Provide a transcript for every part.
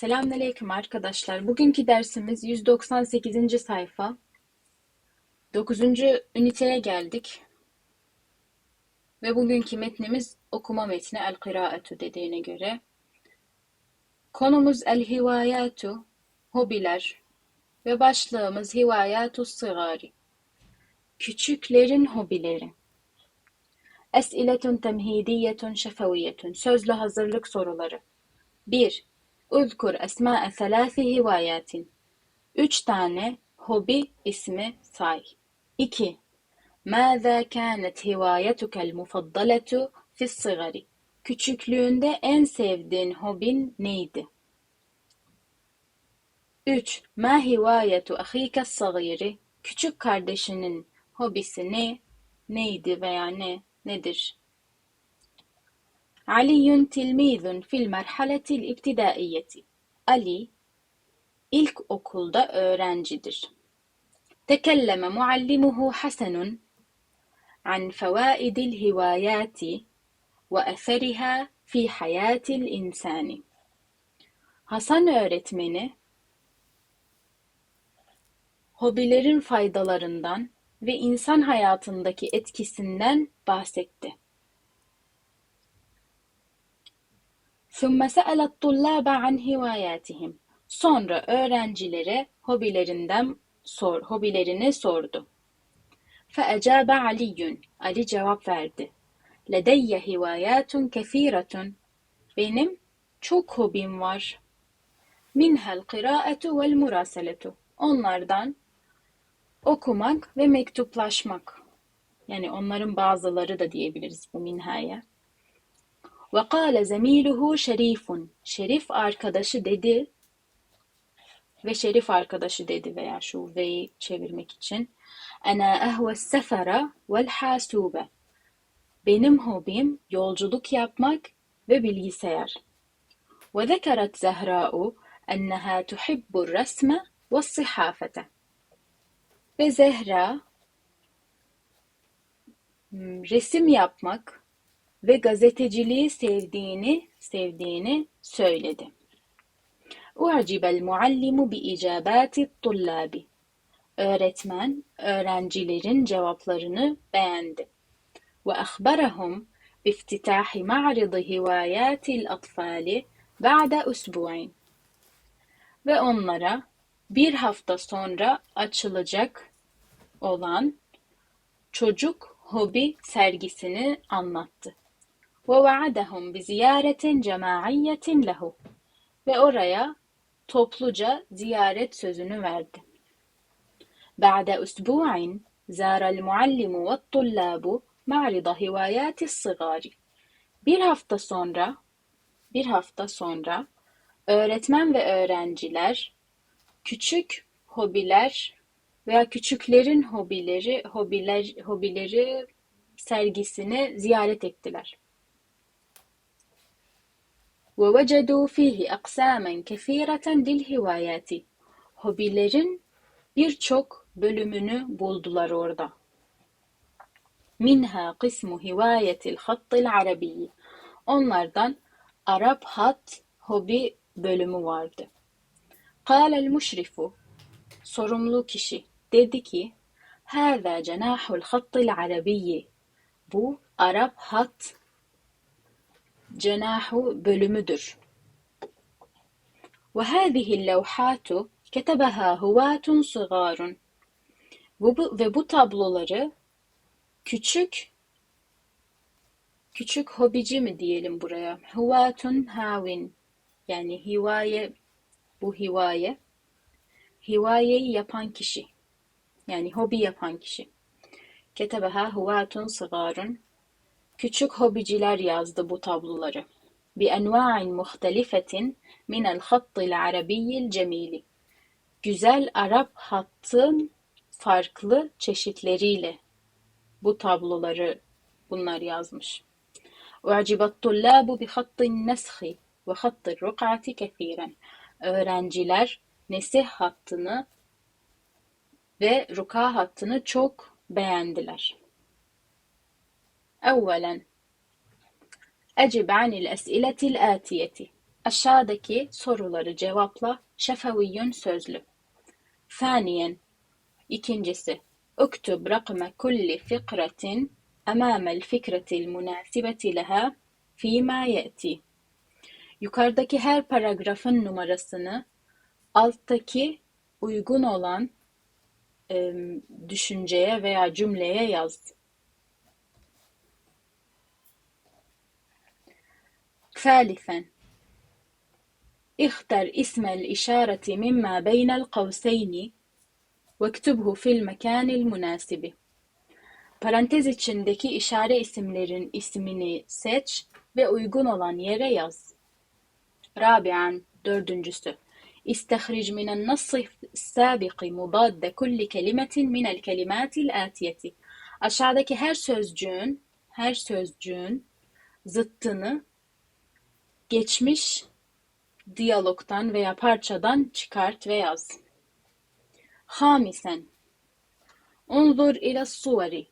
Selamünaleyküm arkadaşlar. Bugünkü dersimiz 198. sayfa. 9. üniteye geldik. Ve bugünkü metnimiz okuma metni el-kıraatu dediğine göre. Konumuz el-hivayatu, hobiler ve başlığımız hivayatu sigari. Küçüklerin hobileri. Es'iletun temhidiyetun şefeviyetun. Sözlü hazırlık soruları. 1. Uzkur esma'e selâfi hivayatin. Üç tane hobi ismi say. 2. Mâzâ kânet hivayetukel mufaddaletu fi's-sigari. Küçüklüğünde en sevdiğin hobin neydi? 3. Ma hivayetu ahike sagiri. Küçük kardeşinin hobisi ne? Neydi veya ne? Nedir? علي تلميذ في المرحلة الابتدائية. Ali ilk okulda öğrencidir. تكلم معلمه حسن عن فوائد الهوايات وأثرها في حياة الإنسان. Hasan öğretmeni hobilerin faydalarından ve insan hayatındaki etkisinden bahsetti. ثُمَّ سَأَلَ الطُّلَّابَ عَنْ هِوَايَاتِهِمْ Sonra öğrencilere hobilerinden sor, hobilerini sordu. فَأَجَابَ عَلِيٌّ Ali cevap verdi. لَدَيَّ هِوَايَاتٌ كَثِيرَةٌ Benim çok hobim var. مِنْهَا الْقِرَاءَةُ وَالْمُرَاسَلَةُ Onlardan okumak ve mektuplaşmak. Yani onların bazıları da diyebiliriz bu minhaya. وَقَالَ زَمِيلُهُ şerifun. Şerif arkadaşı dedi ve şerif arkadaşı dedi veya şu ve'yi çevirmek için. Ana ehve sefera vel hasube. Benim hobim yolculuk yapmak ve bilgisayar. Ve zekeret Zehra'u enneha tuhibbu resme ve sihafete. Ve Zehra hmm, resim yapmak ve gazeteciliği sevdiğini sevdiğini söyledi. U'cibe el-muallimu bi. Öğretmen öğrencilerin cevaplarını beğendi. Ve akhbarahum biftitahi ma'ridi hivayatil atfali usbu'in. Ve onlara bir hafta sonra açılacak olan çocuk hobi sergisini anlattı. وَوَعَدَهُمْ بِزِيَارَةٍ جَمَاعِيَّةٍ لَهُ Ve oraya topluca ziyaret sözünü verdi. بَعْدَ أُسْبُوعٍ زَارَ الْمُعَلِّمُ وَالطُّلَّابُ مَعْرِضَ هِوَايَاتِ الصِّغَارِ Bir hafta sonra, bir hafta sonra öğretmen ve öğrenciler küçük hobiler veya küçüklerin hobileri, hobiler, hobileri sergisini ziyaret ettiler. وَوَجَدُوا فِيهِ أَقْسَامًا كَثِيرَةً لِلْهِوَايَاتِ Hobilerin birçok bölümünü buldular orada. Minha kısmu hivayetil hattil arabiyi. Onlardan Arap hat hobi bölümü vardı. Kâlel müşrifu sorumlu kişi dedi ki Hâzâ cenâhul hattil arabiyyi Bu Arap hat cenahu bölümüdür. Ve hâzihi levhâtu ketebeha huvatun sıgârun. Ve bu tabloları küçük küçük hobici mi diyelim buraya? Huvatun havin yani hivaye bu hivaye hivayeyi yapan kişi yani hobi yapan kişi. Ketebeha huvatun sıgarun Küçük hobiciler yazdı bu tabloları. بأنواع مختلفة من الخط العربي الجميل. Güzel Arap hattın farklı çeşitleriyle bu tabloları bunlar yazmış. وأعجب الطلاب بخط النسخ وخط الرقعة كثيرا. Öğrenciler nesih hattını ve ruka hattını çok beğendiler. أولا أجب عن الأسئلة الآتية Aşağıdaki soruları cevapla. Şefeviyyün sözlü. Thaniyen. İkincisi. اكتب رقم كل فقرة أمام الفكرة المناسبة لها فيما يأتي. Yukarıdaki her paragrafın numarasını alttaki uygun olan e, düşünceye veya cümleye yaz. ثالثا اختر اسم الإشارة مما بين القوسين واكتبه في المكان المناسب. Parantez içindeki işare isimlerin ismini seç ve uygun olan yere yaz. رابعا dördüncüsü استخرج من النص السابق مضاد كل كلمة من الكلمات الآتية. Aşağıdaki her sözcüğün her sözcüğün zıttını geçmiş diyalogtan veya parçadan çıkart ve yaz. Hamisen Unzur ila suveri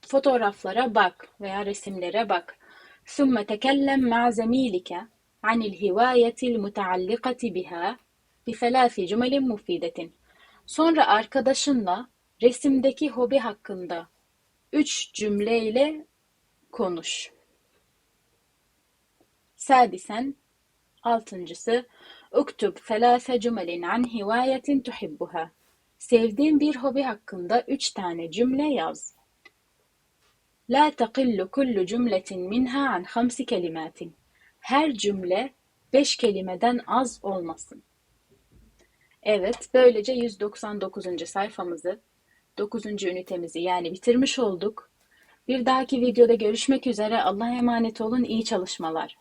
Fotoğraflara bak veya resimlere bak. ثم تكلم مع زميلك عن الهواية المتعلقة بها بثلاث جمل مفيدة. Sonra arkadaşınla resimdeki hobi hakkında üç cümleyle konuş. Sadisen altıncısı اكتب ثلاث جمل عن هواية تحبها. Sevdiğin bir hobi hakkında üç tane cümle yaz. لا تقل كل جملة منها عن خمس كلمات. Her cümle beş kelimeden az olmasın. Evet, böylece 199. sayfamızı, 9. ünitemizi yani bitirmiş olduk. Bir dahaki videoda görüşmek üzere. Allah'a emanet olun. İyi çalışmalar.